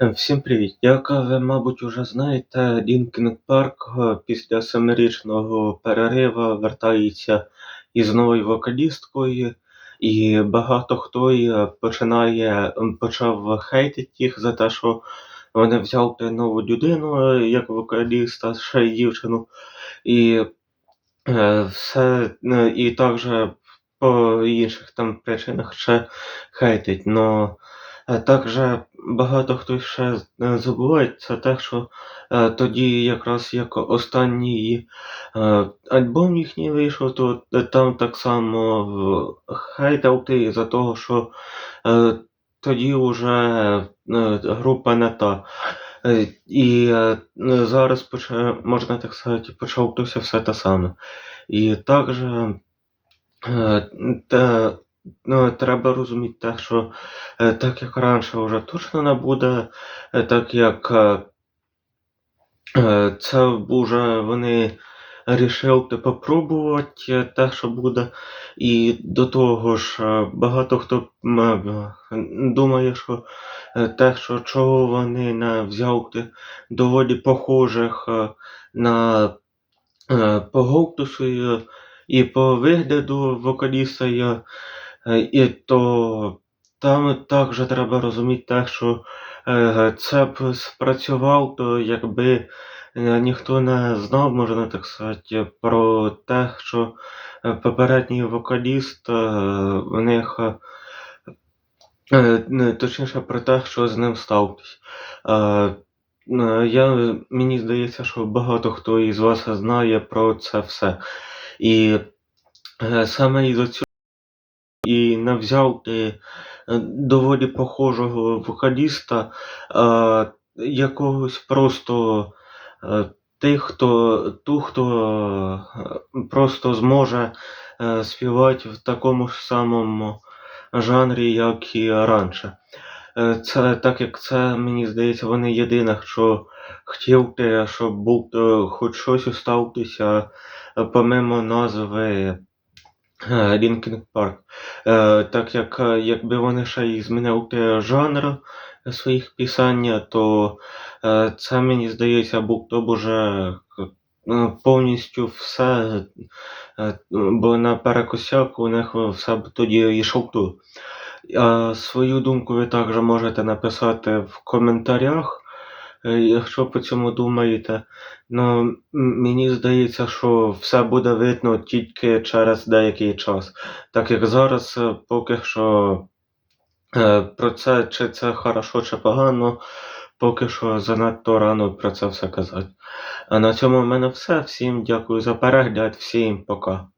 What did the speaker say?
Е, Всім привіт! Як ви, мабуть, уже знаєте, Лінкін Парк е, після семирічного перериву вертається із новою вокалісткою, і багато хто е, починає почав хейтити їх за те, що вони взяли нову людину як вокаліста, ще й дівчину, і все і також по інших там причинах ще хейтить. Но Також багато хто ще е, забуває це те, що е, тоді якраз як останній е, альбом їхній вийшов, то е, там так само е, хейтав ти за того, що е, тоді вже е, група не та. Е, І е, зараз поче, можна так сказати, почалося все те саме. І також Ну, треба розуміти те, що е, так як раніше вже точно не буде, е, так як е, це вже вони рішили попробувати те, що буде. І до того ж, багато хто думає, що те, що чого вони не взяли доволі похожих на по голосу і по вигляду вокаліста. Е, І то там також треба розуміти те, що е, це б спрацював, то якби е, ніхто не знав, можна так сказати, про те, що попередній вокаліст в них. Точніше про те, що з ним сталося. Я, мені здається, що багато хто із вас знає про це все. І саме із цього і не взяв е, доволі похожого вокаліста, е, якогось просто е, тих, хто, ту, хто е, просто зможе е, співати в такому ж самому жанрі, як і раніше. Е, Це так як це, мені здається, вони єдине, що хотів, щоб був е, хоч щось остатися, е, помимо назви Лінкін Парк. Е, Так як е, якби вони ще й змінили жанр своїх пісень, то е, це мені здається був то б уже е, повністю все, е, бо на перекосяк у них все б тоді йшов тур. Свою думку ви також можете написати в коментарях, е, якщо по цьому думаєте. Ну, мені здається, що все буде видно тільки через деякий час. Так як зараз е, поки що е, про це, чи це хорошо, чи погано, поки що занадто рано про це все казати. А на цьому в мене все. Всім дякую за перегляд, всім пока.